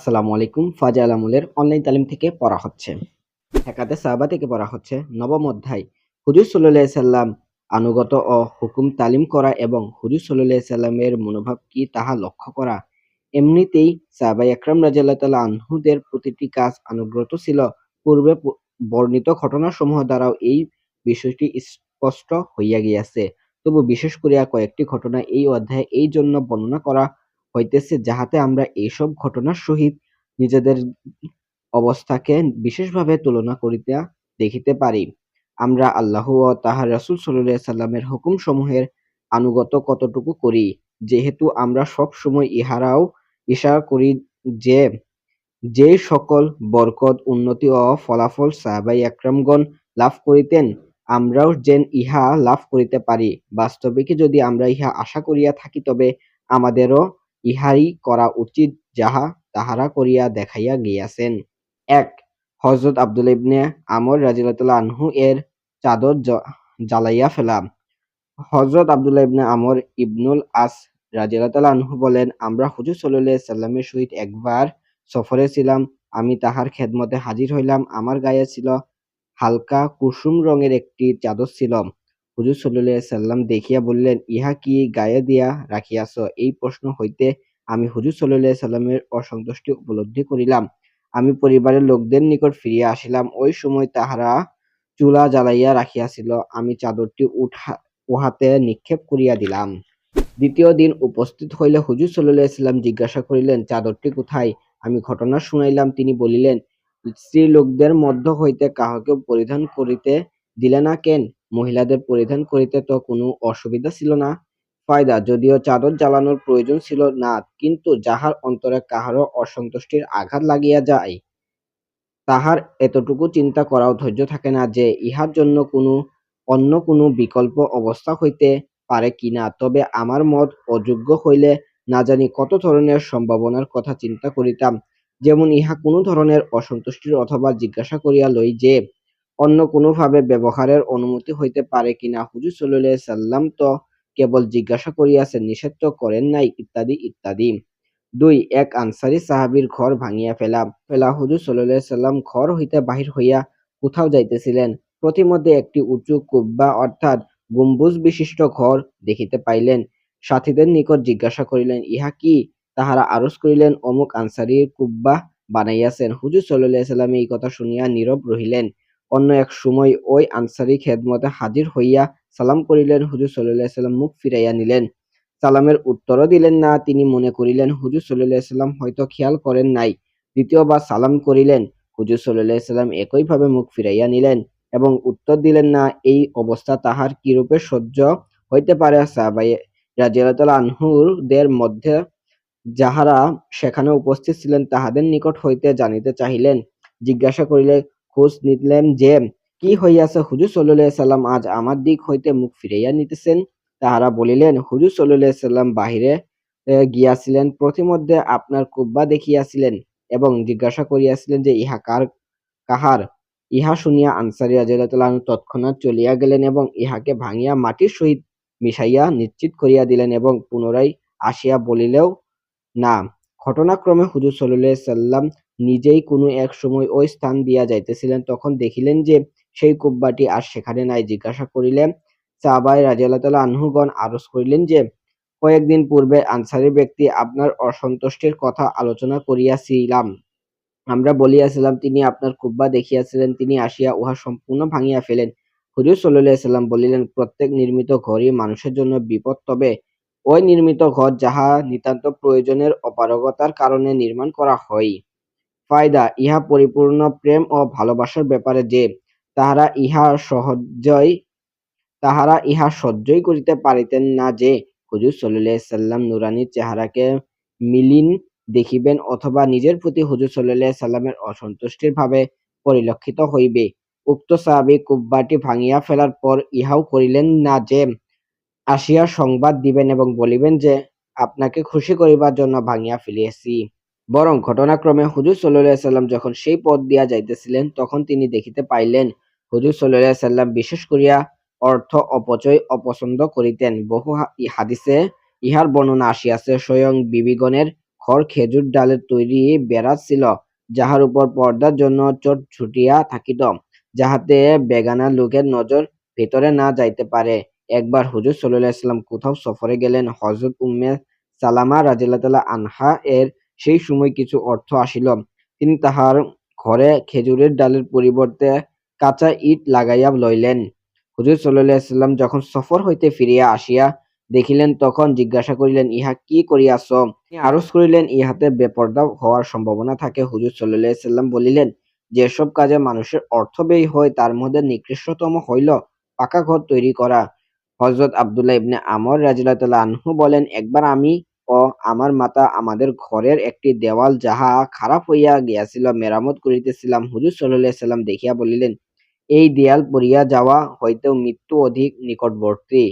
আসসালামু আলাইকুম। ফাজা আলামুলের অনলাইন তালিম থেকে পড়া হচ্ছে। হেকাতে সাহাবা থেকে পড়া হচ্ছে। নবম অধ্যায়। হুজুর সাল্লাহ সাল্লাম আনুগত ও হুকুম তালিম করা এবং হুজুর সাল্লাহ সাল্লামের মনোভাব কি তাহা লক্ষ্য করা। এমনিতেই সাহাবা একরাম রাজিয়াল্লাহ তাল্লাহ আনহুদের প্রতিটি কাজ আনুগত ছিল। পূর্বে বর্ণিত ঘটনাসমূহ দ্বারাও এই বিষয়টি স্পষ্ট হইয়া গিয়াছে। তবু বিশেষ করিয়া কয়েকটি ঘটনা এই অধ্যায়ে এই জন্য বর্ণনা করা হইতেছে যাহাতে আমরা এইসব ঘটনার সহিত নিজেদের অবস্থাকে বিশেষভাবে তুলনা করিতে দেখিতে পারি। আমরা আল্লাহ ও তাহার রাসুল সাল্লাল্লাহু সাল্লামের হুকুম সমূহের আনুগত কতটুকু করি? যেহেতু আমরা সব সময় ইহারাও ইশারা করি যে যে সকল বরকত, উন্নতি ও ফলাফল সাহাবাই একরামগণ লাভ করিতেন, আমরাও যেন ইহা লাভ করিতে পারি। বাস্তবিকই যদি আমরা ইহা আশা করিয়া থাকি, তবে আমাদেরও ইহাই করা উচিত যাহা তাহারা করিয়া দেখাইয়া গিয়াছেন। এক হজরত আব্দুল্লাহ ইবনে আমর রাদিয়াল্লাহু আনহু এর চাদর জ্বালাইয়া ফেলা হজরত আব্দুল্লাহ ইবনে আমর ইবনুল আস রাদিয়াল্লাহু আনহু বলেন, আমরা হুজুর সাল্লাল্লাহু সাল্লামের সহিত একবার সফরে ছিলাম। আমি তাহার খেদমতে হাজির হইলাম। আমার গায়ে ছিল হালকা কুসুম রঙের একটি চাদর ছিল। হুজুর সাল্লাল্লাহু সাল্লাম দেখিয়া বললেন, ইহা কি গায়ে দিয়া রাখিয়াছ? এই প্রশ্ন হইতে আমি হুজুর সাল্লাল্লাহু সাল্লামের অসন্তুষ্টি উপলব্ধি করিলাম। আমি পরিবারের লোকদের নিকট ফিরিয়া আসিলাম। ওই সময় তাহারা চুলা জ্বালাইয়া রাখিয়াছিল। আমি চাদরটি উঠা উহাতে নিক্ষেপ করিয়া দিলাম। দ্বিতীয় দিন উপস্থিত হইলে হুজুর সাল্লাল্লাহু সাল্লাম জিজ্ঞাসা করিলেন, চাদরটি কোথায়? আমি ঘটনা শুনাইলাম। তিনি বলিলেন, স্ত্রীলোকদের মধ্য হইতে কাহাকে পরিধান করিতে দিলে না কেন? মহিলাদের পরিধান করিতে তো কোনো অসুবিধা ছিল না। ফায়দা, যদিও চাদর জ্বালানোর প্রয়োজন ছিল না, কিন্তু যাহার অন্তরে কাহারও অসন্তুষ্টির আঘাত লাগিয়া যায়, তাহার এতটুকু চিন্তা করাও ধৈর্য থাকে না যে ইহার জন্য কোনো, অন্য কোনো বিকল্প অবস্থা হইতে পারে কিনা তবে আমার মত, অযোগ্য হইলে না জানি কত ধরনের সম্ভাবনার কথা চিন্তা করিতাম, যেমন ইহা কোনো ধরনের অসন্তুষ্টির অথবা জিজ্ঞাসা করিয়া লই যে অন্য কোনোভাবে ব্যবহারের অনুমতি হইতে পারে কিনা হুজুর সাল্লাল্লাহু সাল্লাম তো কেবল জিজ্ঞাসা করিয়াছেন নিষেধ করেন নাই, ইত্যাদি ইত্যাদি। দুই, এক আনসারি সাহাবীর ঘর ভাঙিয়া ফেলা। ফেলা হুজুর সাল্লাল্লাহু সাল্লাম ঘর হইতে বাহির হইয়া কোথাও যাইতেছিলেন। প্রতিমধ্যে একটি উঁচু কুব্বা অর্থাৎ গম্বুজ বিশিষ্ট ঘর দেখিতে পাইলেন। সাথীদের নিকট জিজ্ঞাসা করিলেন, ইহা কি? তাহারা আরজ করিলেন, অমুক আনসারীর কুব্বা বানাইয়াছেন। হুজুর সাল্লাল্লাহু সাল্লাম এই কথা শুনিয়া নীরব রহিলেন। অন্য এক সময় ওই আনসারী খেদমতে হাজির হইয়া সালাম করিলেন, হুজুর সাল্লাল্লাহু সাল্লাম মুখ ফিরাইয়া নিলেন। সালামের উত্তরও দিলেন না, তিনি মনে করিলেন, হুজুর সাল্লাল্লাহু সাল্লাম হয়তো খেয়াল করেন নাই। দ্বিতীয়বার সালাম করিলেন, হুজুর সাল্লাল্লাহু সাল্লাম একইভাবে মুখ ফিরাইয়া নিলেন এবং উত্তর দিলেন না, এই অবস্থা তাহার কিরূপে সহ্য হইতে পারে? সাহাবাই আনহুদের মধ্যে যাহারা সেখানে উপস্থিত ছিলেন, তাহাদের নিকট হইতে জানিতে চাহিলেন। জিজ্ঞাসা করিলে খোঁজ নিলেন যে, কি হইয়াছে হুজুর সাল্লাল্লাহু সাল্লাম? আজ আমার দিক হইতে মুখ ফিরাইয়া নিতেছেন। তাহারা বলিলেন, হুজুর সাল্লাল্লাহু সাল্লাম বাহিরে গিয়াছিলেন। প্রতিমধ্যে আপনার কুব্বা দেখিয়াছিলেন এবং জিজ্ঞাসা করিয়াছিলেন যে, ইহা কার, কাহার? ইহা শুনিয়া আনসারী রাদিয়াল্লাহু তৎক্ষণাৎ চলিয়া গেলেন এবং ইহাকে ভাঙিয়া মাটির সহিত মিশাইয়া নিশ্চিত করিয়া দিলেন এবং পুনরায় আসিয়া বলিলেও, না। ঘটনাক্রমে হুজুর সাল্লাল্লাহু সাল্লাম নিজেই কোনো এক সময় ওই স্থান দিয়া যাইতেছিলেন। তখন দেখিলেন যে সেই কুব্বাটি আর সেখানে নাই। জিজ্ঞাসা করিলেন সাহাবায়ে রাদিয়াল্লাহু তাআলা আনহুগণ আরজ করিলেন যে, কয়েকদিন পূর্বে আনসারী ব্যক্তি আপনার অসন্তুষ্টির কথা আলোচনা করিয়াছিলাম। আমরা বলিয়াছিলাম, তিনি আপনার কুব্বা দেখিয়াছিলেন, তিনি আসিয়া উহা সম্পূর্ণ ভাঙিয়া ফেলেন। হুজুর সাল্লাম বলিলেন, প্রত্যেক নির্মিত ঘরই মানুষের জন্য বিপদ, তবে ওই নির্মিত ঘর যাহা নিতান্ত প্রয়োজনের অপারগতার কারণে নির্মাণ করা হয়। ফায়দা। ইহা পরিপূর্ণ প্রেম ও ভালোবাসার ব্যাপারে যে তাহারা ইহা সহজই, তাহারা ইহা সহ্যই করিতে পারিতেন না যে হুজুর সাল্লাম নুরানী চেহারাকে মিলিন দেখিবেন অথবা নিজের প্রতি হুজুর সাল্লাল্লাহু সাল্লামের অসন্তুষ্টির ভাবে পরিলক্ষিত হইবে। উক্ত সাহাবী কুব্বাটি ভাঙিয়া ফেলার পর ইহাও করিলেন না যে আসিয়া সংবাদ দিবেন এবং বলিবেন যে, আপনাকে খুশি করিবার জন্য ভাঙিয়া ফেলিয়াছি। বরং ঘটনাক্রমে হুজুর সাল্লাল্লাহু সাল্লাম যখন সেই পথ দিয়া যাইতেছিলেন, তখন তিনি দেখিতে পাইলেন, হুজুর সাল্লাল্লাহু সাল্লাম বিশেষ করিয়া অর্থ অপচয় অপছন্দ করিতেন। বহু হাদিসে ইহার বর্ণনা আসিয়াছে, স্বয়ং বিবিগণের খড় খেজুর ডালের তৈরি বেড়া ছিল, যাহার উপর পর্দার জন্য চোট ছুটিয়া থাকিত, যাহাতে বেগানা লোকের নজর ভেতরে না যাইতে পারে। একবার হুজুর আলাইহি সাল্লাম কোথাও সফরে গেলেন, হযরত উম্মে সালামা রাদিয়াল্লাহু আনহা এর সেই সময় কিছু অর্থ আসিল। তিনি তাহার ঘরে খেজুরের ডালের পরিবর্তে কাঁচা ইট লাগাইয়া লইলেন। হুজুর সাল্লাম যখন সফর হইতে ফিরিয়া আসিয়া দেখিলেন, তখন জিজ্ঞাসা করিলেন, ইহা কি করিয়াছ? তিনি আরজ করিলেন, ইহাতে বেপর্দা হওয়ার সম্ভাবনা থাকে। হুজুর সাল্লাম বলিলেন, যেসব কাজে মানুষের অর্থ ব্যয় হয়, তার মধ্যে নিকৃষ্টতম হইল পাকা ঘর তৈরি করা। হযরত আব্দুল্লাহ ইবনে আমর রাদিয়াল্লাহু আনহু বলেন, একবার আমি ও আমার মাতা আমাদের ঘরের একটি দেওয়াল যাহা খারাপ হইয়া গিয়াছিল, মেরামত করিতেছিলাম। হুজুর সাল্লাহ সাল্লাম দেখিয়া বলিলেন, এই দেয়াল পড়িয়া যাওয়া হইতেও মৃত্যু অধিক নিকটবর্তী।